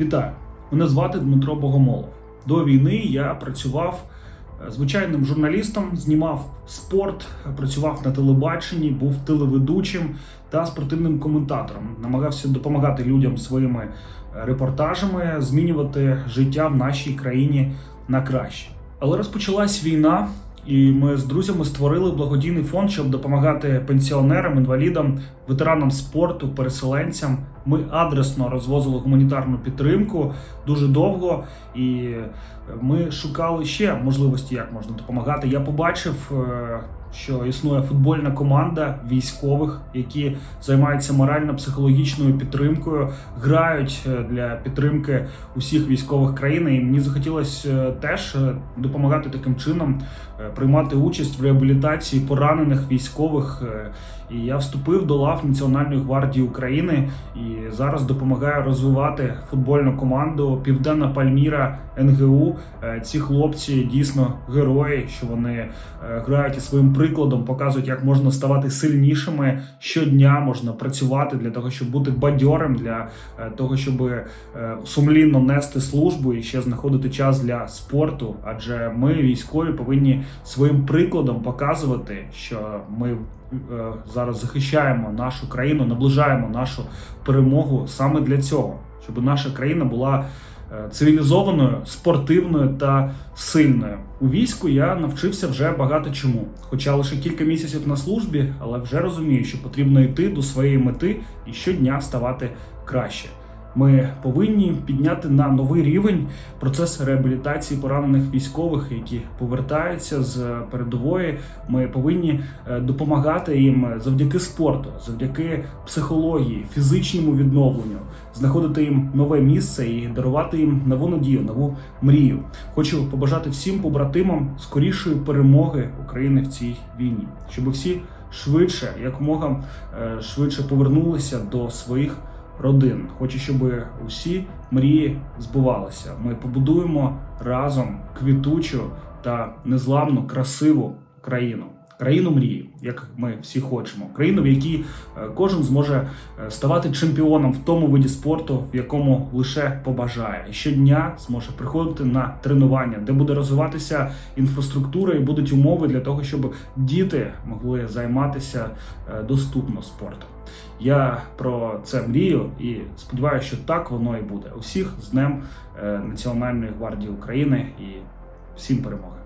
Вітаю! Мене звати Дмитро Богомолов. До війни я працював е, звичайним журналістом, знімав спорт, працював на телебаченні, був телеведучим та спортивним коментатором. Намагався допомагати людям своїми е, репортажами, змінювати життя в нашій країні на краще. Але розпочалась війна, і ми з друзями створили благодійний фонд, щоб допомагати пенсіонерам, інвалідам, ветеранам спорту, переселенцям. Ми адресно розвозили гуманітарну підтримку дуже довго, і ми шукали ще можливості, як можна допомагати. Я побачив, е, що існує футбольна команда військових, які займаються морально-психологічною підтримкою, грають е, для підтримки усіх військових країн. І мені захотілося е, теж допомагати таким чином, приймати участь в реабілітації поранених військових. І я вступив до лав Національної гвардії України і зараз допомагаю розвивати футбольну команду Південна Пальміра НГУ. Е, Ці хлопці дійсно герої, що вони е, грають і своїм прикладом показують, як можна ставати сильнішими щодня. Можна працювати для того, щоб бути бадьорим, для е, того, щоб сумлінно нести службу і ще знаходити час для спорту. Адже ми, військові, повинні своїм прикладом показувати, що ми зараз захищаємо нашу країну, наближаємо нашу перемогу саме для цього, щоб наша країна була цивілізованою, спортивною та сильною. У війську я навчився вже багато чому, хоча лише кілька місяців на службі, але вже розумію, що потрібно йти до своєї мети і щодня ставати краще. Ми повинні підняти на новий рівень процес реабілітації поранених військових, які повертаються з передової. Ми повинні е, допомагати їм завдяки спорту, завдяки психології, фізичному відновленню, знаходити їм нове місце і дарувати їм нову надію, нову мрію. Хочу побажати всім побратимам скорішої перемоги України в цій війні, щоб всі швидше, якомога е, швидше повернулися до своїх родин. Хочу, щоб усі мрії збувалися. Ми побудуємо разом квітучу та незламну, красиву країну. Країну мрії, як ми всі хочемо, країну, в якій е, кожен зможе е, ставати чемпіоном в тому виді спорту, в якому лише побажає, і щодня зможе приходити на тренування, де буде розвиватися інфраструктура і будуть умови для того, щоб діти могли займатися е, доступно спортом. Я про це мрію і сподіваюся, що так воно і буде. Усіх з Днем Національної гвардії України і всім перемоги.